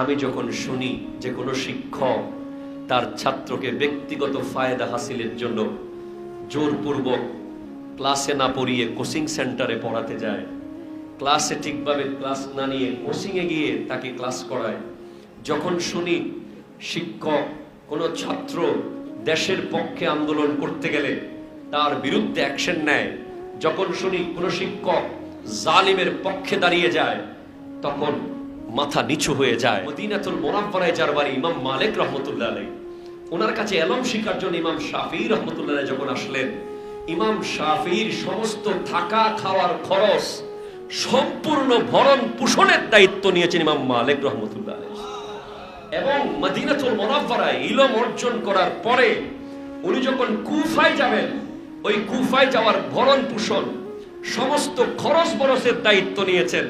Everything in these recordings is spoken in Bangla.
আমি যখন শুনি যে কোনো শিক্ষক তার ছাত্রকে ব্যক্তিগত ফায়দা হাসিলের জন্য জোরপূর্বক ক্লাসে না পড়িয়ে কোচিং সেন্টারে পড়াতে যায়, ক্লাসে ঠিকভাবে ক্লাস না নিয়ে কোচিংয়ে গিয়ে তাকে ক্লাস করায়। যখন শুনি শিক্ষক কোনো ছাত্র দেশের পক্ষে আন্দোলন করতে গেলে তার বিরুদ্ধে অ্যাকশন নেয়, যখন শুনি কোনো শিক্ষক জালিমের পক্ষে দাঁড়িয়ে যায়, তখন মাথা নিচু হয়ে যায়। মদিনাতুল মোনাফারায় যার বাড়ি ইমাম মালিক রহমতুল্লাহ আলাই ওনার কাছে এলম শিকার জন্য ইমাম শাফি রহমতুল্লাহ যখন আসলেন, ইমাম শাফির সমস্ত থাকা খাওয়ার খরচ সম্পূর্ণ ভরণ পোষণের দায়িত্ব নিয়েছেন ইমাম মালিক রহমতুল্লাহ এবং মদিনাতুল মোনাফারায় ইলম অর্জন করার পরে উনি যখন কুফায় যাবেন, ওই কুফায় যাওয়ার ভরণ পোষণ, সমস্ত খরচ বরসের দায়িত্ব নিয়েছেন।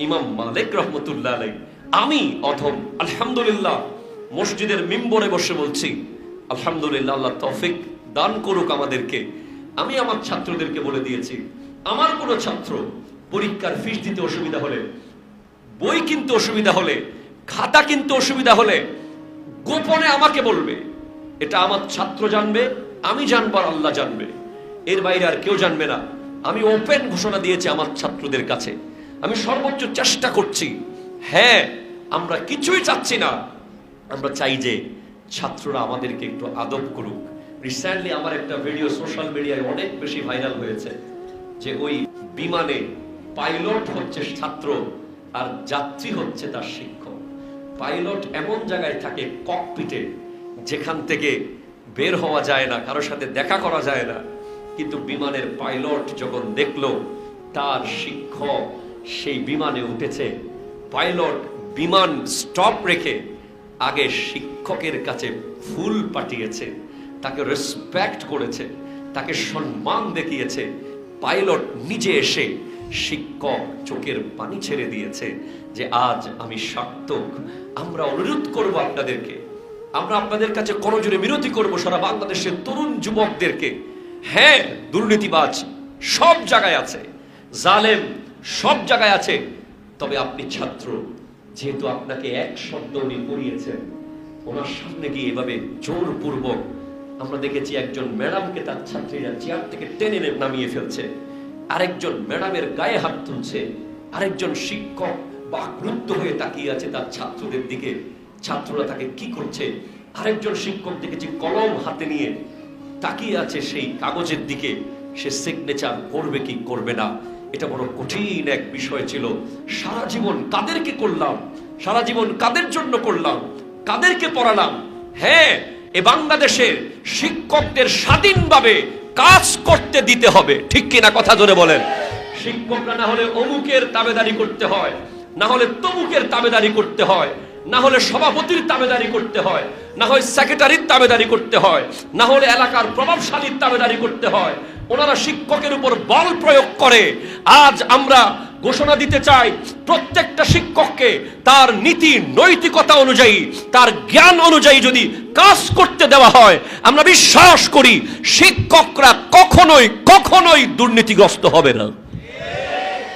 ইমাম মালিক রহমতুল্লাহ আলাই আমি অথম আলহামদুলিল্লাহ, মসজিদের মিম্বরে বসে বলছি, আলহামদুলিল্লাহ, আল্লাহ তৌফিক দান করুক আমাদেরকে। আমি আমার ছাত্রদেরকে বলে দিয়েছি, আমার কোনো ছাত্র পরীক্ষার ফিস দিতে অসুবিধা হলে, বই কিনতে অসুবিধা হলে, খাতা কিনতে অসুবিধা হলে, গোপনে আমাকে বলবে, এটা আমার ছাত্র জানবে, আমি জানব আর আল্লাহ জানবে। এর বাইরে আর কেউ জানবে না। আমি ওপেন ঘোষণা দিয়েছি আমার ছাত্রদের কাছে। আমি সর্বোচ্চ চেষ্টা করছি। হ্যাঁ আমরা কিছুই চাচ্ছি না। আমরা চাই যে ছাত্ররা আমাদেরকে একটু আদব করুক। রিসেন্টলি আমার একটা ভিডিও সোশ্যাল মিডিয়ায় অনেক বেশি ভাইরাল হয়েছে যে ওই বিমানে পাইলট হচ্ছে ছাত্র আর যাত্রী হচ্ছে তার শিক্ষক। পাইলট এমন জায়গায় থাকে ককপিটে যেখান থেকে বের হওয়া যায় না, কারোর সাথে দেখা করা যায় না। কিন্তু বিমানের পাইলট যখন দেখল, তার শিক্ষক সেই বিমানে উঠেছে পাইলট বিমান স্টপ রেখে আগে শিক্ষকের কাছে ফুল পাঠিয়েছে, তাকে রেসপেক্ট করেছে, তাকে সম্মান দেখিয়েছে। পাইলট নিজে এসে শিক্ষক চোখের পানি ছেড়ে দিয়েছে যে, আজ আমি সার্থক। আমরা অনুরোধ করব আপনাদেরকে। আমরা আপনাদের কাছে করজোরে বিরতি করব সারা বাংলাদেশের তরুণ যুবকদেরকে। হ্যাঁ দুর্নীতিবাজ সব জায়গায় আছে। জালেম সব জায়গায় আছে। তবে আপনি ছাত্র, যেহেতু আপনাকে এক শব্দ উনি পড়িয়েছেন, ওনার সামনে গিয়ে এভাবে জোরপূর্বক আমরা দেখেছি একজন ম্যাডামকে তার ছাত্রীরা চেয়ার থেকে টেনে নামিয়ে ফেলছে। আরেকজন ম্যাডামের গায়ে হাত তুলছে। আরেকজন শিক্ষক বাকরুদ্ধ হয়ে তাকিয়ে আছে তার ছাত্রদের দিকে। ছাত্ররা তাকে কি করছে? আরেকজন শিক্ষক দেখেছি কলম হাতে নিয়ে তাকিয়ে আছে সেই কাগজের দিকে। সে সিগনেচার করবে কি করবে না? এটা বড় কঠিন এক বিষয় ছিল। সারা জীবন কাদেরকে করলাম, সারা জীবন কাদের জন্য করলাম, কাদেরকে পড়ালাম? হ্যাঁ এ বাংলাদেশের শিক্ষকদের স্বাধীনভাবে কাজ করতে দিতে হবে। ঠিক কিনা কথা ধরে বলেন। শিক্ষকরা না হলে অমুকের তাবেদারি করতে হয়, না হলে তমুকের তাবেদারি করতে হয়, না হলে সভাপতির তাবেদারি করতে হয়, না হয় সেক্রেটারির তাবেদারি করতে হয়, না হলে এলাকার প্রভাবশালীর তাবেদারি করতে হয়। ওনারা শিক্ষকের উপর বল প্রয়োগ করে। আজ আমরা ঘোষণা দিতে চাই, প্রত্যেকটা শিক্ষককে তার নীতি, নৈতিকতা অনুযায়ী, তার জ্ঞান অনুযায়ী যদি কাজ করতে দেওয়া হয়, আমরা বিশ্বাস করি শিক্ষকরা কখনোই কখনোই দুর্নীতিগ্রস্ত হবে না।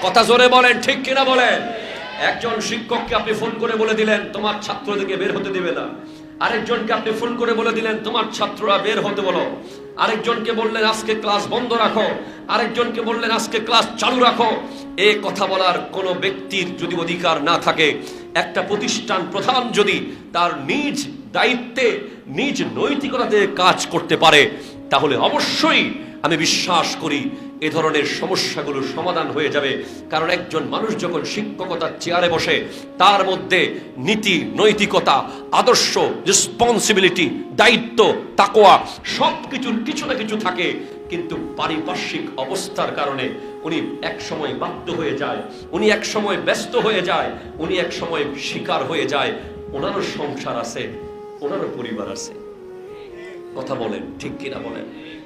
কথা জোরে বলেন, ঠিক কিনা বলেন? একজন শিক্ষককে আপনি ফোন করে বলে দিলেন, তোমার ছাত্রদেরকে বের হতে দেবে না। আরেকজনকে আপনি ফোন করে বলে দিলেন, তোমার ছাত্ররা বের হতে বলো। আরেকজনকে বললেন, আজকে ক্লাস বন্ধ রাখো। আরেকজনকে বললেন, আজকে ক্লাস চালু রাখো। এ কথা বলার কোনো ব্যক্তির যদি অধিকার না থাকে, একটা প্রতিষ্ঠান প্রধান যদি তার নিজ দায়িত্বে, নিজ নৈতিকতাতে কাজ করতে পারে, তাহলে অবশ্যই আমি বিশ্বাস করি এ ধরনের সমস্যাগুলো সমাধান হয়ে যাবে। কারণ একজন মানুষ যখন শিক্ষকতার চেয়ারে বসে, তার মধ্যে নীতি, নৈতিকতা, আদর্শ রেসপন্সিবিলিটি দায়িত্ব তাকোয়া সব কিছুর কিছু না কিছু থাকে। কিন্তু পারিপার্শ্বিক অবস্থার কারণে উনি এক সময় বাধ্য হয়ে যায়, উনি এক সময় ব্যস্ত হয়ে যায়, উনি এক সময় শিকার হয়ে যায়। ওনারও সংসার আছে, ওনারও পরিবার আছে। কথা বলেন, ঠিক কিনা বলেন?